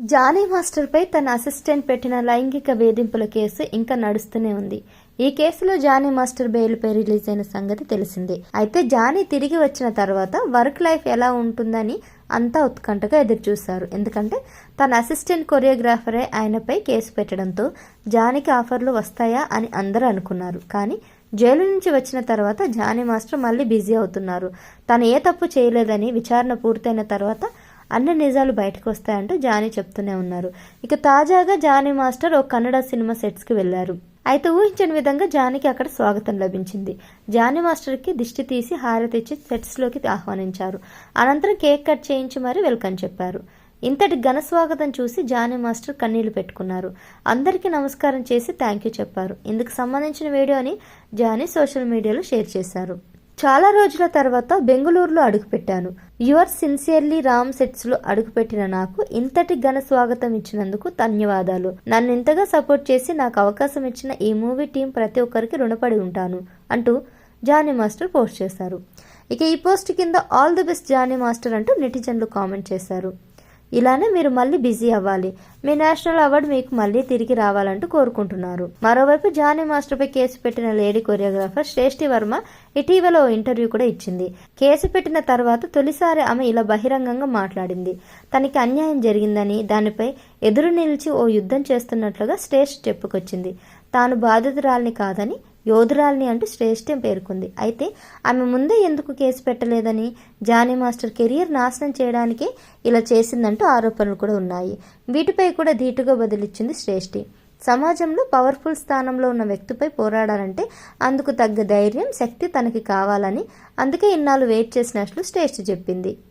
Johnny మాస్టర్పై తన assistant పెట్టిన లైంగిక వేధింపుల కేసు ఇంకా నడుస్తూనే ఉంది. ఈ కేసులో జానీ మాస్టర్ బెయిల్పై రిలీజ్ అయిన సంగతి తెలిసిందే. అయితే జానీ తిరిగి వచ్చిన తర్వాత వర్క్ లైఫ్ ఎలా ఉంటుందని అంతా ఉత్కంఠగా ఎదురుచూశారు. ఎందుకంటే తన అసిస్టెంట్ కొరియోగ్రాఫరే ఆయనపై కేసు పెట్టడంతో జానీకి ఆఫర్లు వస్తాయా అని అందరూ అనుకున్నారు. కానీ జైలు నుంచి వచ్చిన తర్వాత జానీ మాస్టర్ మళ్ళీ బిజీ అవుతున్నారు. తను ఏ తప్పు చేయలేదని విచారణ పూర్తయిన తర్వాత అన్ని నిజాలు బయటకు వస్తాయంటూ జానీ చెప్తూనే ఉన్నారు. ఇక తాజాగా జానీ మాస్టర్ ఓ కన్నడ సినిమా సెట్స్కి వెళ్ళారు అయితే ఊహించని విధంగా జానీకి అక్కడ స్వాగతం లభించింది. జానీ మాస్టర్కి దిష్టి తీసి హారతి ఇచ్చి సెట్స్లోకి ఆహ్వానించారు. అనంతరం కేక్ కట్ చేయించి మరీ వెల్కమ్ చెప్పారు. ఇంతటి ఘన స్వాగతం చూసి జానీ మాస్టర్ కన్నీళ్ళు పెట్టుకున్నారు. అందరికీ నమస్కారం చేసి థ్యాంక్ యూ చెప్పారు. ఇందుకు సంబంధించిన వీడియోని జానీ సోషల్ మీడియాలో షేర్ చేశారు. చాలా రోజుల తర్వాత బెంగళూరులో అడుగుపెట్టాను యువర్ సిన్సియర్లీ రామ్ సెట్స్లో అడుగుపెట్టిన నాకు ఇంతటి ఘన స్వాగతం ఇచ్చినందుకు ధన్యవాదాలు. నన్ను ఇంతగా సపోర్ట్ చేసి నాకు అవకాశం ఇచ్చిన ఈ మూవీ టీం ప్రతి ఒక్కరికి రుణపడి ఉంటాను అంటూ జానీ మాస్టర్ పోస్ట్ చేశారు. ఇక ఈ పోస్ట్ కింద all the best Johnny master అంటూ నెటిజన్లు కామెంట్ చేశారు. ఇలానే మీరు మళ్ళీ బిజీ అవ్వాలి. మీ నేషనల్ అవార్డు మీకు మళ్ళీ తిరిగి రావాలంటూ కోరుకుంటున్నారు. మరోవైపు జానీ మాస్టర్పై కేసు పెట్టిన లేడీ కొరియోగ్రాఫర్ శ్రేష్ఠి వర్మ ఇటీవల ఓ ఇంటర్వ్యూ కూడా ఇచ్చింది. కేసు పెట్టిన తర్వాత తొలిసారి ఆమె ఇలా బహిరంగంగా మాట్లాడింది. తనకి అన్యాయం జరిగిందని దానిపై ఎదురు నిలిచి ఓ యుద్ధం చేస్తున్నట్లుగా శ్రేష్ఠి చెప్పుకొచ్చింది. తాను బాధితురాల్ని కాదని యోధురాల్ని అంటూ శ్రేష్ఠం పేర్కొంది. అయితే ఆమె ముందే ఎందుకు కేసు పెట్టలేదని జానీ మాస్టర్ కెరియర్ నాశనం చేయడానికే ఇలా చేసిందంటూ ఆరోపణలు కూడా ఉన్నాయి. వీటిపై కూడా ధీటుగా బదిలిచ్చింది శ్రేష్ఠి. సమాజంలో పవర్ఫుల్ స్థానంలో ఉన్న వ్యక్తిపై పోరాడాలంటే అందుకు తగ్గ ధైర్యం శక్తి తనకి కావాలని అందుకే ఇన్నాళ్ళు వెయిట్ చేసినట్లు శ్రేష్ఠి చెప్పింది.